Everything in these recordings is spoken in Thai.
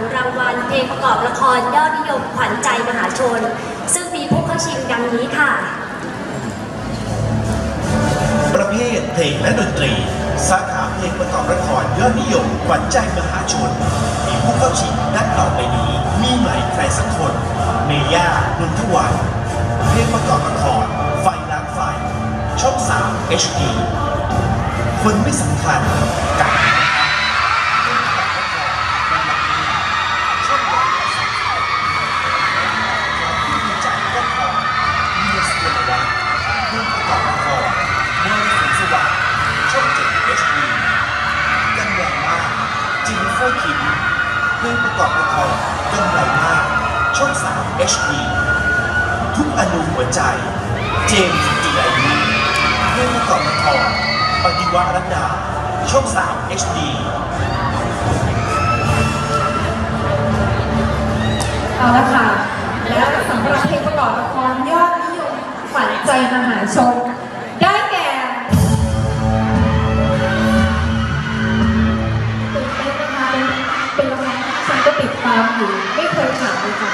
ลรางวัลเพลงประกอบละครยอดนิยมขวัญใจมหาชน ซึ่งมีผู้เข้าชิงดังนี้ค่ะ ประเภทเพลงและดนตรี สาขาเพลงประกอบละครยอดนิยมขวัญใจมหาชน มีผู้เข้าชิงดังต่อไปนี้ มีหม่ใครสักคน เมย่านนทวันเพลงประกอบละครไฟล้างไฟช่อง 3 HD คนไม่สำคัญกับ เฟอร์คิมเพลงประกอบละครกำลังมากช่อง3 HD ทุกอนุหัวใจ เจมส์จิรายุเพลงประกอบละครปฏิวัติรัตดาช่อง3 HD เอาละค่ะ แล้วสำหรับเพลงประกอบละครยอดนิยมขวัญใจมหาชน ติดตามอยู่ไม่เคยขาดเลยค่ะ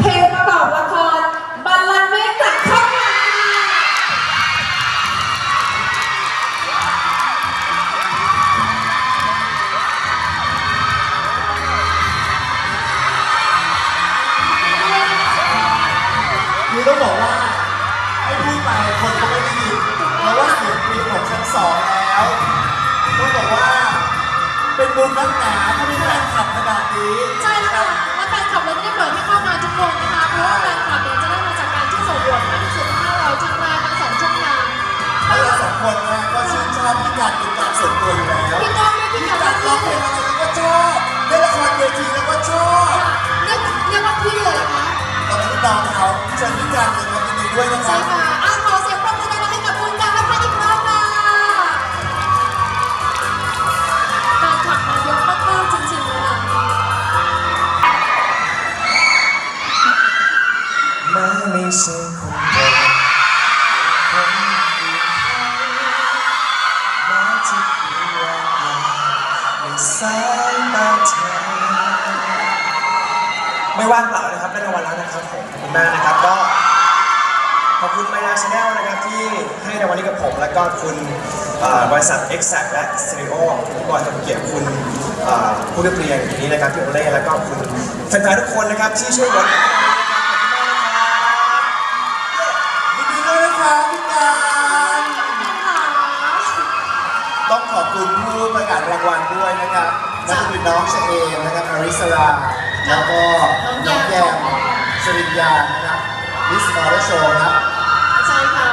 เพลงประกอบละครบัลลังก์เมฆจากช่องวันคือต้องบอกว่าให้พูดไปคนก็ไม่ได้ยินเพราะว่าเสียงกรี๊ดของชั้นสองแล้วต้องบอกว่าเป็นบุญนักหนาถ้ามีแฟนคลับขนาด ก็ชื่นชอบพี่การเป็นการส่วนตัวอยู่แล้วพี่ก้องและพี่พี่กัการนร้องเพลงอะไรก็ชอบเล่นละครเวทีแล้วก็ชอบเรียกเรียกว่าพี่เลยเหรอคะเราเป็นลูกน้องเขาเชิญพี่การเลยมายินดีด้วยนะคใช่รับ ค่ะ สายตาเธอไม่ว่างเปล่านะครับได้รางวัลแล้วนะครับผมขอบคุณมากนะครับก็ขอบคุณไมนาชาแนลนะครับที่ให้รางวัลนี้กับผม แล้วก็คุณเอ่อบริษัท Exact และ Stereo ทุกคนกับเกียรติคุณเอ่อผู้เรียบเรียงอย่างนี้นะครับพี่โอเล่แล้วก็คุณแฟนๆทุกคนนะครับที่ช่วยบริการขอบคุณมากนะครับยินดีด้วยนะครับพี่การต้องขอบคุณ ร่วมประกาศรางวัลด้วยนะครับนั่นก็คือน้องเชเอมนะครับอริสรา แล้วก็น้องแยมสริญญานะครับมิสมอร์โชว์ครับ ใช่ค่ะ